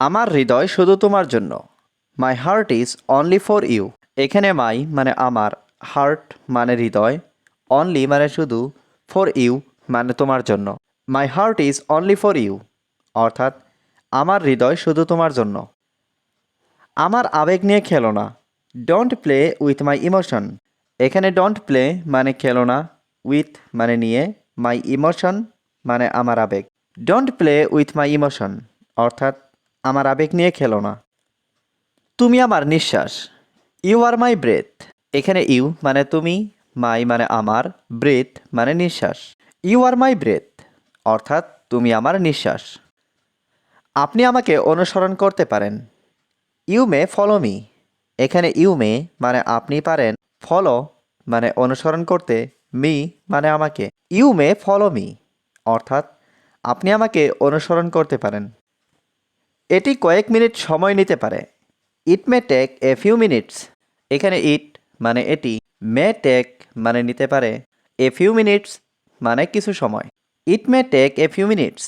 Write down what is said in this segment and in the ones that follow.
আমার হৃদয় শুধু তোমার জন্য। My heart is only for you এখানে মাই মানে আমার হার্ট মানে হৃদয় অনলি মানে শুধু ফর ইউ মানে তোমার জন্য। My heart is only for you অর্থাৎ, আমার হৃদয় শুধু তোমার জন্য। আমার আবেগ নিয়ে খেলো না। Don't play with my emotion এখানে ডোন্ট প্লে মানে খেলো না উইথ মানে নিয়ে। মাই ইমোশন মানে আমার আবেগ। Don't play with my emotion অর্থাৎ আমার আবেগ নিয়ে খেলো না। তুমি আমার নিঃশ্বাস। ইউ আর মাই ব্রেথ এখানে ইউ মানে তুমি মাই মানে আমার ব্রেথ মানে নিঃশ্বাস। ইউ আর মাই ব্রেথ অর্থাৎ তুমি আমার নিঃশ্বাস। আপনি আমাকে অনুসরণ করতে পারেন। ইউ মে ফলো মি এখানে ইউ মে মানে আপনি পারেন। ফলো মানে অনুসরণ করতে মি মানে আমাকে। ইউ মে ফলো মি অর্থাৎ আপনি আমাকে অনুসরণ করতে পারেন। এটি কয়েক মিনিট সময় নিতে পারে। It may take a few minutes এখানে ইট মানে এটি। মে টেক মানে নিতে পারে। এ ফিউ মিনিটস মানে কিছু সময়। It may take a few minutes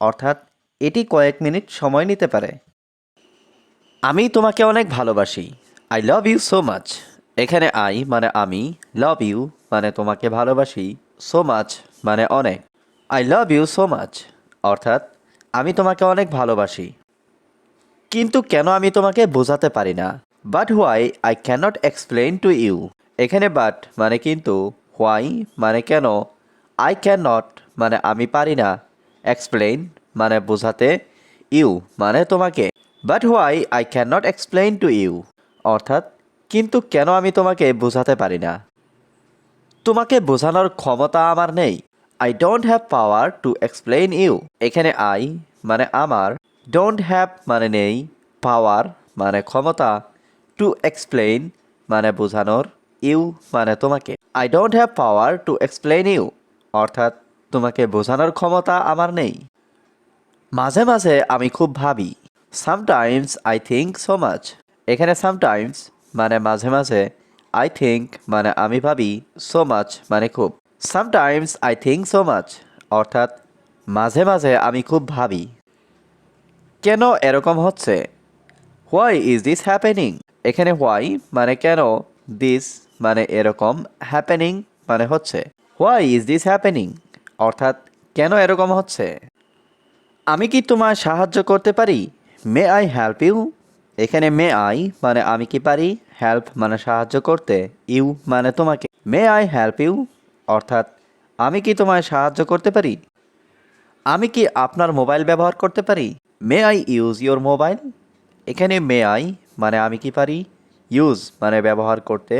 অর্থাৎ এটি কয়েক মিনিট সময় নিতে পারে। আমি তোমাকে অনেক ভালোবাসি। I love you so much এখানে আই মানে আমি। লাভ ইউ মানে তোমাকে ভালোবাসি। সো মাচ মানে অনেক। I love you so much অর্থাৎ আমি তোমাকে অনেক ভালোবাসি। কিন্তু কেন আমি তোমাকে বোঝাতে পারি না? But why I cannot explain to you এখানে বাট মানে কিন্তু হোয়াই মানে কেন? আই ক্যান নট মানে আমি পারি না। এক্সপ্লেইন মানে বোঝাতে ইউ মানে তোমাকে। But why I can not explain to you অর্থাৎ, কিন্তু কেন আমি তোমাকে বোঝাতে পারি না? তোমাকে বোঝানোর ক্ষমতা আমার নেই। I don't have power to explain you এখানে আই মানে আমার ডোন্ট হ্যাভ মানে নেই পাওয়ার মানে ক্ষমতা টু এক্সপ্লেইন মানে বোঝানোর ইউ মানে তোমাকে। I don't have power to explain you অর্থাৎ তোমাকে বোঝানোর ক্ষমতা আমার নেই। মাঝে মাঝে আমি খুব ভাবি sometimes I think so much এখানে সামটাইমস মানে মাঝে মাঝে আই থিঙ্ক মানে আমি ভাবি সো মাচ মানে খুব। Sometimes I think so much অর্থাৎ মাঝে মাঝে আমি খুব ভাবি। কেন এরকম হচ্ছে? হোয়াই ইজ দিস হ্যাপেনিং এখানে হোয়াই মানে কেন দিস মানে এরকম হ্যাপেনিং মানে হচ্ছে। হোয়াই ইজ দিস হ্যাপেনিং অর্থাৎ কেন এরকম হচ্ছে? আমি কি তোমার সাহায্য করতে পারি? মে আই হেল্প ইউ এখানে মে আই মানে আমি কি পারি? হেল্প মানে সাহায্য করতে ইউ মানে তোমাকে। মে আই হেল্প ইউ অর্থাৎ আমি কি তোমায় সাহায্য করতে পারি? আমি কি আপনার মোবাইল ব্যবহার করতে পারি? May I use your mobile এখানে মে আই মানে আমি কি পারি? ইউজ মানে ব্যবহার করতে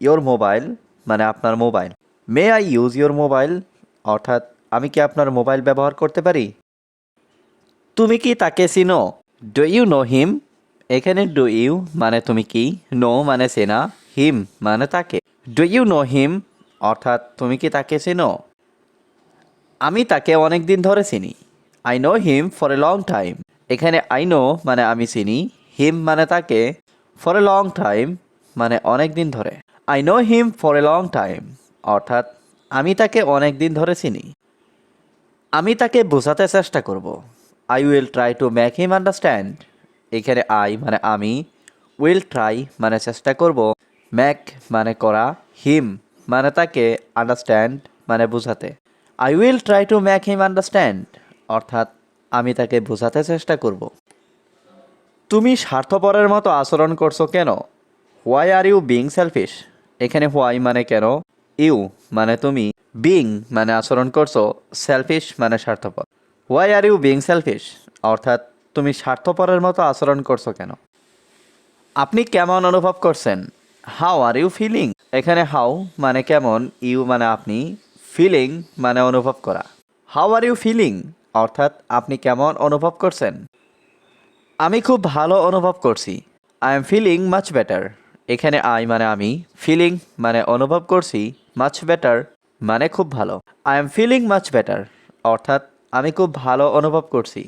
ইওর মোবাইল মানে আপনার mobile may I use your mobile অর্থাৎ আমি কি আপনার মোবাইল ব্যবহার করতে পারি? তুমি কি তাকে চিনো? ডু ইউ নো হিম এখানে ডু ইউ মানে তুমি কি? নো মানে চেনা হিম মানে তাকে। ডু ইউ নো হিম অর্থাৎ তুমি কি তাকে চেনো? আমি তাকে অনেক দিন ধরে চিনি। I know him for a long time এখানে আই নো মানে আমি চিনি। হিম মানে তাকে ফর এ লং টাইম মানে অনেক দিন ধরে। I know him for a long time অর্থাৎ আমি তাকে অনেক দিন ধরে চিনি। আমি তাকে বোঝাতে চেষ্টা করব। I will try to make him understand এখানে আই মানে আমি। উইল ট্রাই মানে চেষ্টা করব। ম্যাক মানে করা। হিম মানে তাকে আন্ডারস্ট্যান্ড মানে বোঝাতে। I will try to make him understand অর্থাৎ আমি তাকে বোঝাতে চেষ্টা করব। তুমি স্বার্থপরের মতো আচরণ করছ কেন? Why are you being selfish এখানে হোয়াই মানে কেন? ইউ মানে তুমি। বিং মানে আচরণ করছ। সেলফিশ মানে স্বার্থপর। Why are you being selfish অর্থাৎ তুমি স্বার্থপরের মতো আচরণ করছ কেন? আপনি কেমন অনুভব করছেন? হাউ আর ইউ ফিলিং এখানে হাউ মানে কেমন? ইউ মানে আপনি। ফিলিং মানে অনুভব করা। হাউ আর ইউ ফিলিং অর্থাৎ আপনি কেমন অনুভব করছেন? আমি খুব ভালো অনুভব করছি। I am feeling much better এখানে আই মানে আমি ফিলিং মানে অনুভব করছি মাচ বেটার মানে খুব ভালো। I am feeling much better অর্থাৎ আমি খুব ভালো অনুভব করছি।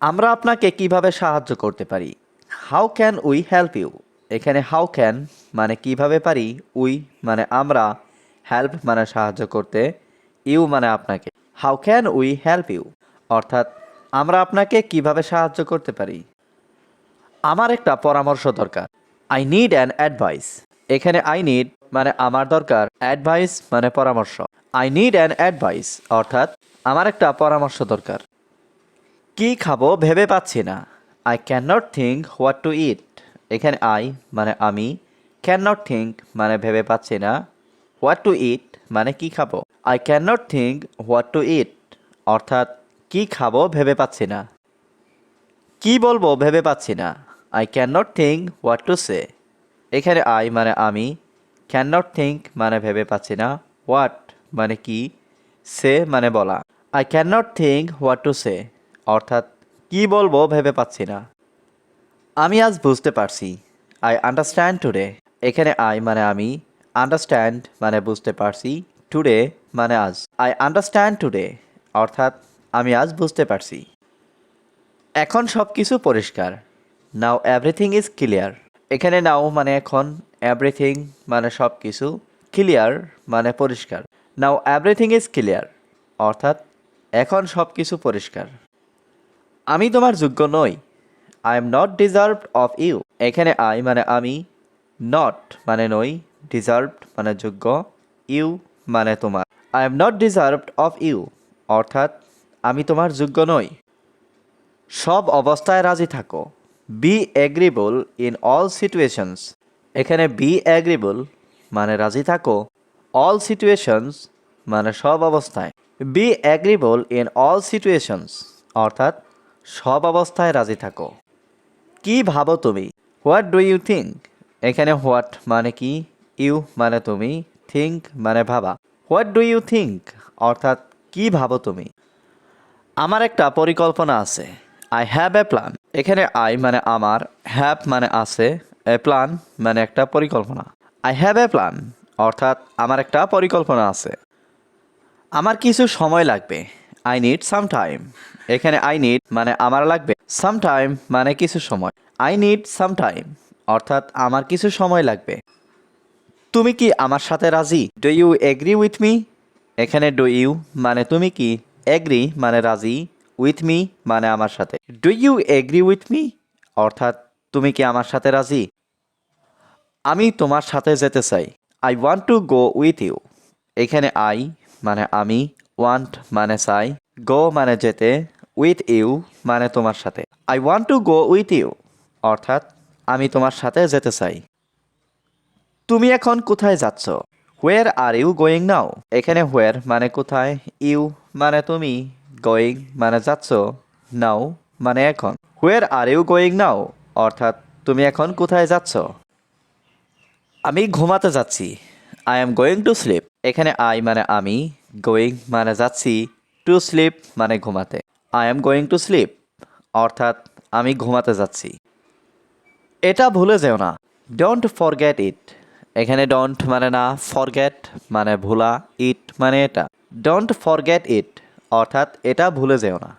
আমরা আপনাকে কীভাবে সাহায্য করতে পারি? How can we help you এখানে হাউ ক্যান মানে কীভাবে পারি? উই মানে আমরা হেল্প মানে সাহায্য করতে ইউ মানে আপনাকে। How can we help you অর্থাৎ, আমরা আপনাকে কীভাবে সাহায্য করতে পারি? আমার একটা পরামর্শ দরকার। আই নিড অ্যান অ্যাডভাইস এখানে আই নিড মানে আমার দরকার। অ্যাডভাইস মানে পরামর্শ। আই নিড অ্যান অ্যাডভাইস অর্থাৎ, আমার একটা পরামর্শ দরকার। কি খাব ভেবে পাচ্ছি না। I can not think what to eat এখানে আই মানে আমি। ক্যান নট থিঙ্ক মানে ভেবে পাচ্ছি না। হোয়াট টু ইট মানে কি খাব? I can not think what to eat অর্থাৎ, কি খাব ভেবে পাচ্ছি না। কি বলব ভেবে পাচ্ছি না। I can not think what to say এখানে আই মানে আমি। ক্যান নট থিঙ্ক মানে ভেবে পাচ্ছি না। হোয়াট মানে কি? সে মানে বলা। I can not think what to say অর্থাৎ, কি বলব ভেবে পাচ্ছি না। আমি আজ বুঝতে পারছি। আই আন্ডারস্ট্যান্ড টুডে এখানে আই মানে আমি। আন্ডারস্ট্যান্ড মানে বুঝতে পারছি। টুডে মানে আজ। আই আন্ডারস্ট্যান্ড টুডে অর্থাৎ আমি আজ বুঝতে পারছি। এখন সব কিছু পরিষ্কার। নাও এভরিথিং ইজ ক্লিয়ার এখানে নাও মানে এখন এভরিথিং মানে সব কিছু ক্লিয়ার মানে পরিষ্কার। নাও এভরিথিং ইজ ক্লিয়ার অর্থাৎ এখন সব কিছু পরিষ্কার। আমি তোমার যোগ্য নই। I am not deserved of you এখানে আই মানে আমি নট মানে নই। ডিজার্ভড মানে যোগ্য। ইউ মানে তোমার। I am not deserved of you অর্থাৎ আমি তোমার যোগ্য নই। সব অবস্থায় রাজি থাকো। Be agreeable in all situations এখানে বি এগ্রিবল মানে রাজি থাকো। অল সিচুয়েশনস মানে সব অবস্থায়। Be agreeable in all situations অর্থাৎ সব অবস্থায় রাজি থাকো। কি ভাবো তুমি? হোয়াট ডু ইউ থিঙ্ক এখানে হোয়াট মানে কি? ইউ মানে তুমি? থিঙ্ক মানে ভাবা। হোয়াট ডু ইউ থিঙ্ক অর্থাৎ, কি ভাবো তুমি? আমার একটা পরিকল্পনা আছে। আই হ্যাভ এ প্ল্যান এখানে আই মানে আমার হ্যাভ মানে আছে এ প্ল্যান মানে একটা পরিকল্পনা। আই হ্যাভ এ প্ল্যান অর্থাৎ, আমার একটা পরিকল্পনা আছে। আমার কিছু সময় লাগবে। আই নিড সাম টাইম এখানে আই নিড মানে আমার লাগবে। সাম টাইম মানে কিছু সময়। আই নিড সাম টাইম অর্থাৎ, আমার কিছু সময় লাগবে। তুমি কি আমার সাথে রাজি? Do you agree with me এখানে ডু ইউ মানে তুমি কি? এগ্রি মানে রাজি। উইথ মি মানে আমার সাথে। Do you agree with me অর্থাৎ তুমি কি আমার সাথে রাজি? আমি তোমার সাথে যেতে চাই। I want to go with you এখানে আই মানে আমি ওয়ান্ট মানে চাই। গো মানে যেতে। উইথ ইউ মানে তোমার সাথে। I want to go with you অর্থাৎ আমি তোমার সাথে যেতে চাই। তুমি এখন কোথায় যাচ্ছ? Where are you going now এখানে হোয়ার মানে কোথায়? ইউ মানে তুমি? গোয়িং মানে যাচ্ছ? নাও মানে এখন। Where are you going now অর্থাৎ তুমি এখন কোথায় যাচ্ছ? আমি ঘুমাতে যাচ্ছি। I am going to sleep এখানে আই মানে আমি গোয়িং মানে যাচ্ছি টু স্লিপ মানে ঘুমাতে। I am going to sleep অর্থাৎ আমি ঘুমাতে যাচ্ছি। এটা ভুলে যেও না। ডোন্ট ফরগেট ইট এখানে ডোন্ট মানে না ফরগেট মানে ভোলা ইট মানে এটা। ডোন্ট ফরগেট ইট অর্থাৎ এটা ভুলে যেও না।